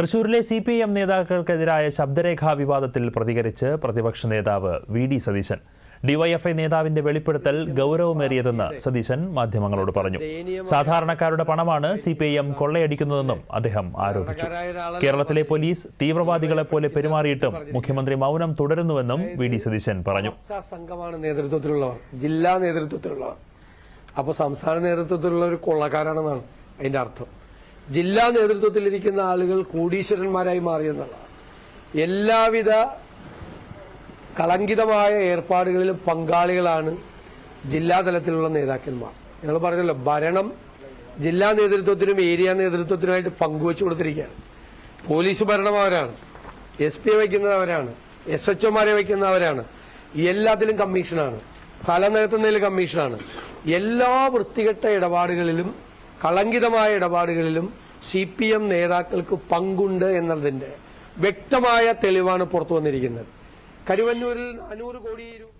തൃശൂരിലെ C P M നേതാക്കൾക്കെതിരായ ശബ്ദരേഖാ വിവാദത്തിൽ പ്രതികരിച്ച് പ്രതിപക്ഷ നേതാവ് വി ഡി സതീശൻ. ഡിവൈഎഫ്ഐ നേതാവിന്റെ വെളിപ്പെടുത്തൽ ഗൗരവമേറിയതെന്ന് സതീശൻ മാധ്യമങ്ങളോട് പറഞ്ഞു. സാധാരണക്കാരുടെ പണമാണ് സി പി ഐ എം കൊള്ളയടിക്കുന്നതെന്നും അദ്ദേഹം ആരോപിച്ചു. കേരളത്തിലെ പോലീസ് തീവ്രവാദികളെ പോലെ പെരുമാറിയിട്ടും മുഖ്യമന്ത്രി മൗനം തുടരുന്നുവെന്നും വി ഡി സതീശൻ പറഞ്ഞു. സംഘമാണ് ജില്ലാ നേതൃത്വത്തിലുള്ളവർ. അപ്പോൾ സംസ്ഥാന നേതൃത്വത്തിലുള്ള ഒരു കൊള്ളക്കാരാണെന്നാണ് അതിന്റെ അർത്ഥം. ജില്ലാ നേതൃത്വത്തിലിരിക്കുന്ന ആളുകൾ കോടീശ്വരന്മാരായി മാറിയെന്നുള്ളതാണ് എല്ലാവിധ കളങ്കിതമായ ഏർപ്പാടുകളിലും പങ്കാളികളാണ് ജില്ലാ തലത്തിലുള്ള നേതാക്കന്മാർ. ഞങ്ങൾ പറഞ്ഞല്ലോ ഭരണം ജില്ലാ നേതൃത്വത്തിനും ഏരിയ നേതൃത്വത്തിനുമായിട്ട് പങ്കുവച്ചു കൊടുത്തിരിക്കുകയാണ്. പോലീസ് ഭരണം അവരാണ് എസ് പി വയ്ക്കുന്നത് അവരാണ് എസ് എച്ച് ഒമാരെ വയ്ക്കുന്നവരാണ് എല്ലാത്തിലും കമ്മീഷനാണ് സ്ഥലം നികത്തുന്നതിൽ കമ്മീഷനാണ്. എല്ലാ വൃത്തികെട്ട ഇടപാടുകളിലും കളങ്കിതമായ ഇടപാടുകളിലും സി പി എം നേതാക്കൾക്ക് പങ്കുണ്ട് എന്നതിന്റെ വ്യക്തമായ തെളിവാണ് പുറത്തു വന്നിരിക്കുന്നത്. കരുവന്നൂരിൽ നാനൂറ് കോടി രൂപ